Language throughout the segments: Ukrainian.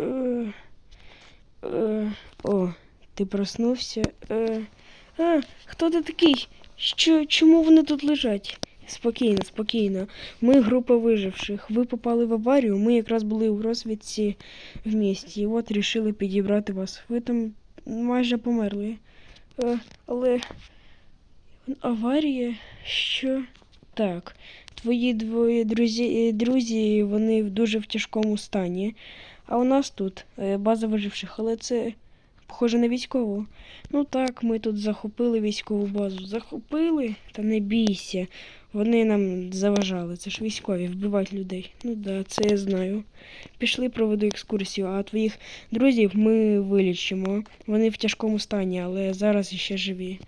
Е, е, о, ти проснувся. Е, а, хто ти такий? Що, чому вони тут лежать? Спокійно, спокійно. Ми група виживших. Ви попали в аварію. Ми якраз були у розвідці в місті. І от рішили підібрати вас. Ви там майже померли. Е, але аварія? Що? Так. Твої двоє друзі, друзі, вони в дуже в тяжкому стані. А у нас тут е, база виживших, але це похоже на військову. Ну так, ми тут захопили військову базу. Захопили? Та не бійся. Вони нам заважали. Це ж військові, вбивають людей. Ну да, це я знаю. Пішли проведу екскурсію, а твоїх друзів ми вилічимо. Вони в тяжкому стані, але зараз іще живі.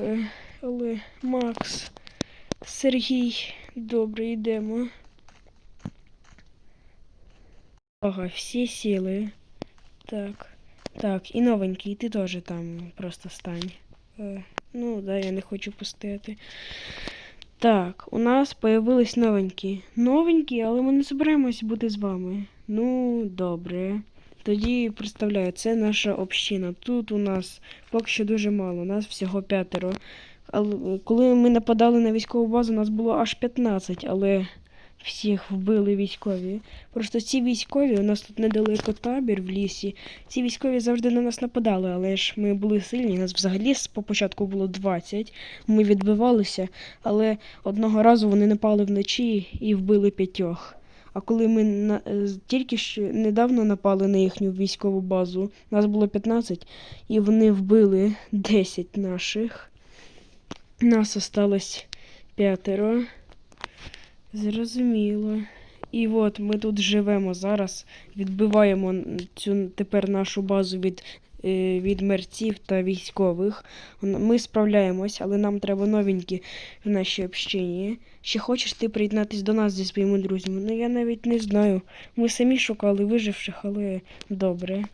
Е, але Макс, Сергій, добре, йдемо. Ага, всі сіли. Так. Так, і новенький, ти теж там просто стань. Е, ну, да, я не хочу пустити. Так, у нас появились новенькі. Новенькі, але ми не збираємось бути з вами. Ну, добре. Тоді представляю, це наша община. Тут у нас поки що дуже мало, нас всього п'ятеро. Але коли ми нападали на військову базу, нас було аж 15, але всіх вбили військові. Просто ці військові, у нас тут недалеко табір в лісі. Ці військові завжди на нас нападали, але ж ми були сильні. Нас взагалі по початку було 20. Ми відбивалися, але одного разу вони напали вночі і вбили п'ятьох. А коли ми на, е, тільки що недавно напали на їхню військову базу, нас було 15, і вони вбили 10 наших. Нас осталось п'ятеро. Зрозуміло. І от ми тут живемо зараз, відбиваємо цю тепер нашу базу від, е, від мерців та військових. Ми справляємось, але нам треба новенькі в нашій общині. Чи хочеш ти приєднатися до нас зі своїми друзями? Ну я навіть не знаю. Ми самі шукали виживших, але добре.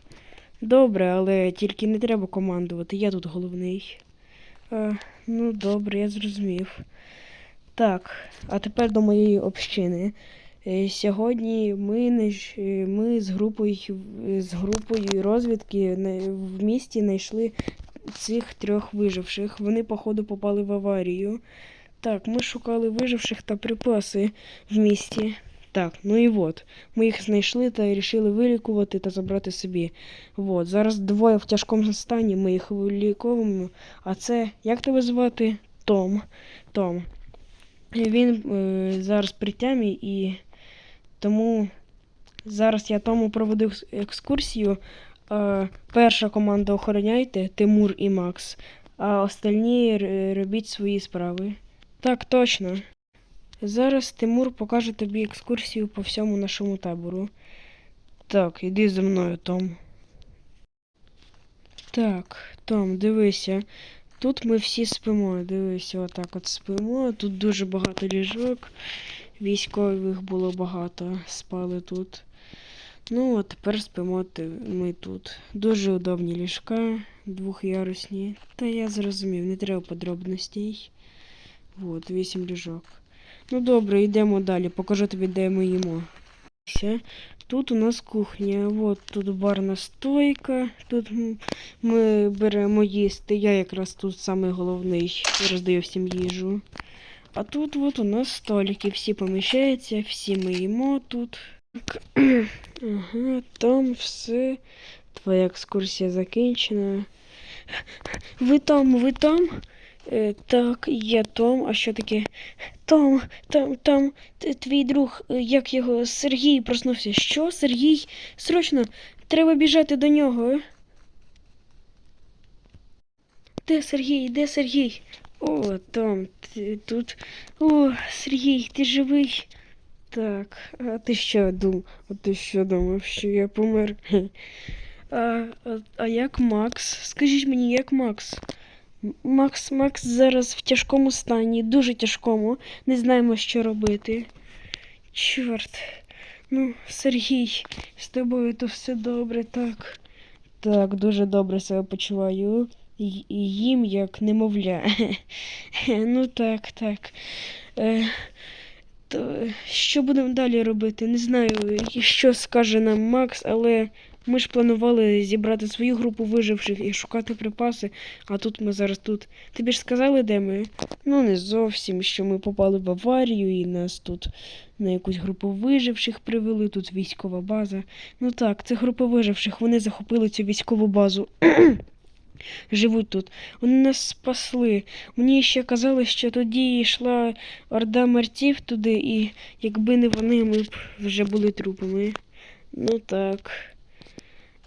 Добре, але тільки не треба командувати. Я тут головний. А, ну добре, я зрозумів. Так, а тепер до моєї общини. Е, Сьогодні ми, е, ми з групою з групою розвідки в місті знайшли цих трьох виживших. Вони, походу, попали в аварію. Так, ми шукали виживших та припаси в місті. Так, ну і от. Ми їх знайшли та вирішили вилікувати та забрати собі. От, зараз двоє в тяжкому стані, ми їх виліковуємо. А це, як тебе звати? Том. Том. Він е, зараз при тямі і тому зараз я тому проведу екскурсію. Е, перша команда охороняйте, Тимур і Макс, а остальні робіть свої справи. Так, точно. Зараз Тимур покаже тобі екскурсію по всьому нашому табору. Так, іди за мною, Том. Так, Том, дивися. Тут ми всі спимо. Дивися, отак от спимо. Тут дуже багато ліжок. Військових було багато, спали тут. Ну, а тепер спимо ми тут. Дуже удобні ліжка, двохярусні. Та я зрозумів, не треба подробностей. От, вісім ліжок. Ну добре, йдемо далі. Покажу тобі, де ми їмо. Тут у нас кухня. От тут барна стойка. Тут ми беремо їсти. Я якраз тут самий головний роздаю всім їжу. А тут от у нас столики, всі поміщаються, всі ми їмо тут. Ага, там все. Твоя екскурсія закінчена. Ви там, ви там? Е, так, є Том. А що таке? Том, там, там, твій друг, е, як його, Сергій проснувся. Що, Сергій? Срочно, треба біжати до нього. Де Сергій? Де Сергій? О, Том, ти тут. О, Сергій, ти живий? Так, а ти що думав? А ти що думав, що я помер? А, а, а як Макс? Скажіть мені, як Макс? Макс, Макс зараз в тяжкому стані, дуже тяжкому. Не знаємо, що робити. Чорт. Ну, Сергій, з тобою то все добре, так. Так, дуже добре себе почуваю. І Їм як немовля. Ну так, так. Е, То що будемо далі робити? Не знаю, що скаже нам Макс, але ми ж планували зібрати свою групу виживших і шукати припаси, а тут ми зараз тут. Тобі ж сказали, де ми? Ну, не зовсім, що ми попали в аварію і нас тут на якусь групу виживших привели, тут військова база. Ну так, це група виживших, вони захопили цю військову базу. Живуть тут. Вони нас спасли. Мені ще казали, що тоді йшла орда мерців туди, і якби не вони, ми б вже були трупами. Ну так.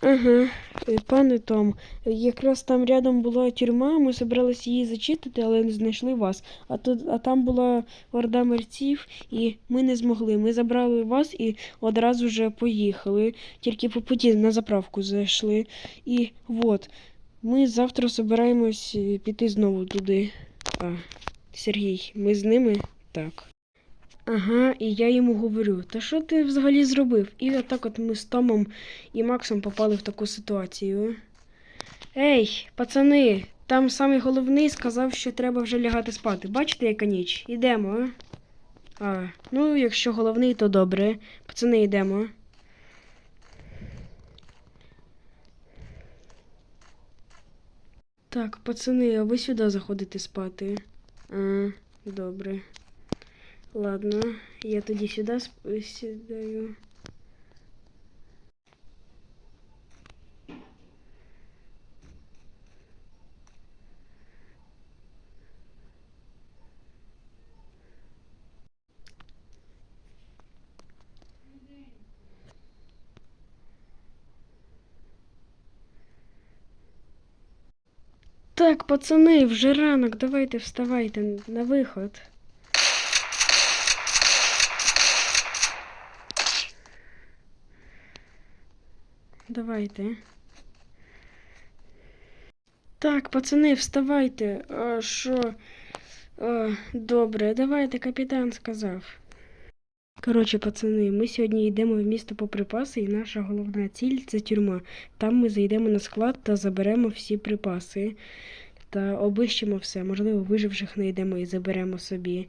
Ага, Е, пане Том, якраз там рядом була тюрма, ми збиралися її зачистити, але не знайшли вас. А тут, а там була орда мерців, і ми не змогли. Ми забрали вас і одразу вже поїхали. Тільки по путі на заправку зайшли. І от, ми завтра збираємось е, піти знову туди. А, Сергій, ми з ними? Так. Ага, і я йому говорю, та що ти взагалі зробив? І отак от ми з Томом і Максом попали в таку ситуацію. Ей, пацани, там самий головний сказав, що треба вже лягати спати. Бачите, яка ніч? Ідемо. А, ну, якщо головний, то добре. Пацани, йдемо. Так, пацани, а ви сюди заходите спати? А, добре. Ладно, я тоді сюди сп- сідаю. Так, пацани, вже ранок, давайте вставайте на виход. Давайте. Так, пацани, вставайте. А, що? А, добре, давайте, капітан сказав. Коротше, пацани, ми сьогодні йдемо в місто по припаси, і наша головна ціль це тюрма. Там ми зайдемо на склад та заберемо всі припаси. Та обищемо все. Можливо, виживших знайдемо і заберемо собі.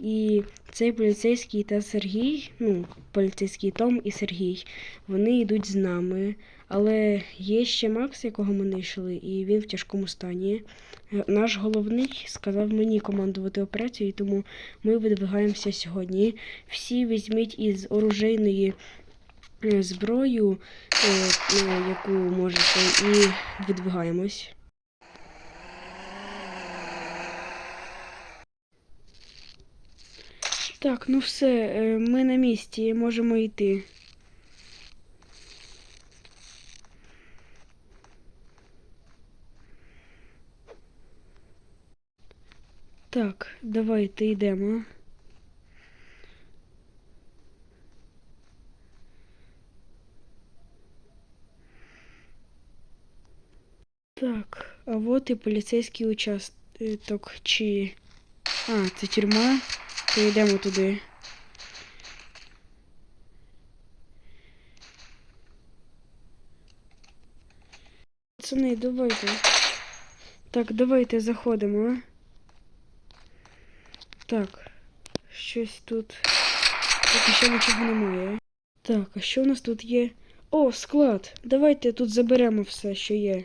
І цей поліцейський та Сергій, ну, поліцейський Том і Сергій, вони йдуть з нами. Але є ще Макс, якого ми не і він в тяжкому стані. Е, Наш головний сказав мені командувати операцією, тому ми видвигаємося сьогодні. Всі візьміть із оружейної е, зброю, е, яку можете, і видвигаємось. Так, ну все, е, ми на місці, можемо йти. Так, давайте йдемо. Так, а от і поліцейський участок. Чи. А, це тюрма. То йдемо туди. Пацани, давайте. Так, давайте заходимо. Так, щось тут. Поки що нічого немає. Так, а що у нас тут є? О, склад! Давайте тут заберемо все, що є.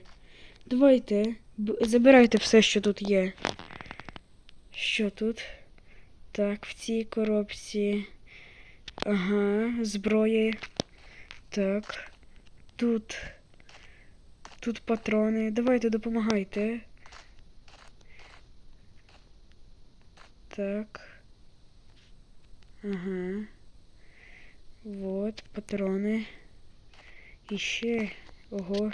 Давайте. Забирайте все, що тут є. Що тут? Так, в цій коробці. Ага, зброї. Так. Тут. Тут патрони. Давайте допомагайте. Так. Ага. Вот, патрони. І ще. Ого.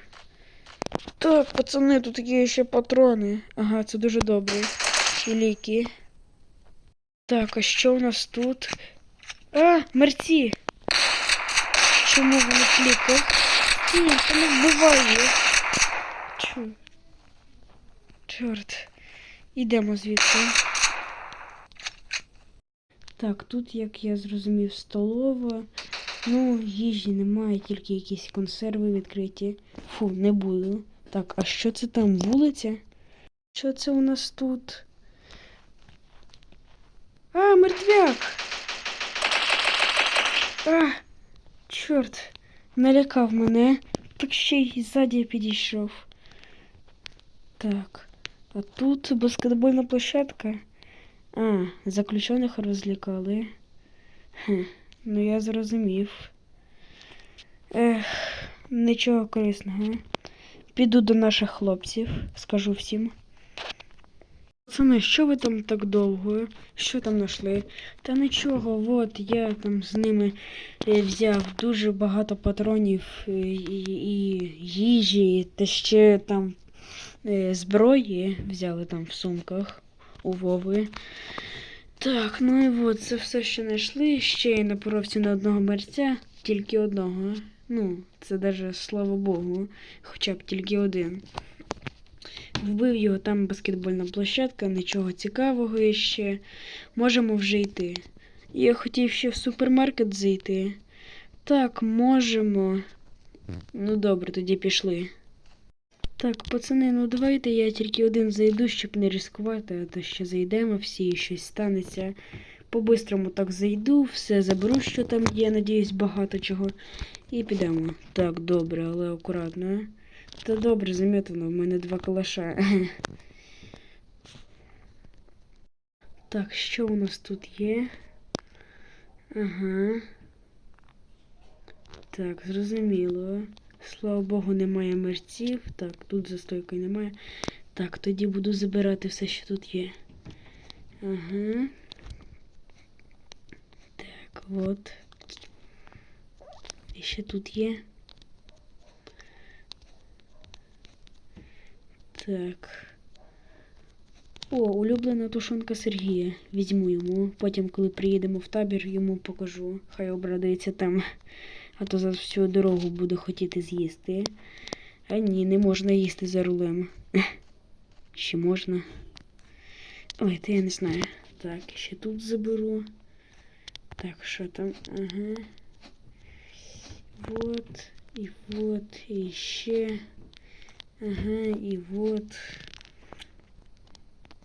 Так, пацани, тут є ще патрони. Ага, це дуже добре. І ліки. Так, а що у нас тут? А, мерці! Чому вони в ліках? Стій, та не вбиває. Чу. Чорт. Ідемо звідси. Так, тут, як я зрозумів, столова. Ну, їжі немає, тільки якісь консерви відкриті. Фу, не буду. Так, а що це там? Вулиця? Що це у нас тут? А, мертвяк! А, чорт, налякав мене, так ще й ззаді підійшов. Так, а тут баскетбольна площадка. А, заключених розлякали. Хм, ну я зрозумів. Ех, нічого корисного. Піду до наших хлопців, скажу всім. Пацани, що ви там так довго? Що там знайшли? Та нічого, от я там з ними е, взяв дуже багато патронів е, і, і їжі, та ще там е, зброї взяли там в сумках у Вови. Так, ну і от, це все, що знайшли. Ще й напоровся на одного мерця, тільки одного. Ну, це даже слава Богу, хоча б тільки один. Вбив його там баскетбольна площадка, нічого цікавого іще. Можемо вже йти. Я хотів ще в супермаркет зайти. Так, можемо. Ну добре, тоді пішли. Так, пацани, ну давайте я тільки один зайду, щоб не ризикувати, а то ще зайдемо всі і щось станеться. По-бистрому так зайду, все заберу, що там є, надіюсь, багато чого. І підемо. Так, добре, але акуратно. Та добре, замітано, в мене два калаша. Так, що у нас тут є? Ага. Так, зрозуміло. Слава Богу, немає мерців. Так, тут за стойкою немає. Так, тоді буду забирати все, що тут є. Ага. Так, от. І ще тут є. Так. О, улюблена тушонка Сергія. Візьму йому. Потім, коли приїдемо в табір, йому покажу. Хай обрадується там. А то за всю дорогу буду хотіти з'їсти. А ні, не можна їсти за рулем. Ще можна. Ой, то я не знаю. Так, ще тут заберу. Так, що там? Ага. Вот. І вот. І ще. Ага, і вот.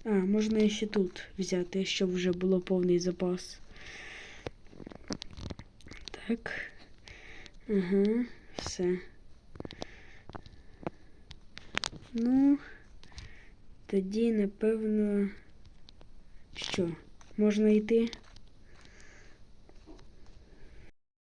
А, можна ще тут взяти, щоб вже було повний запас. Так. Ага, все. Ну, тоді, напевно, що, можна йти?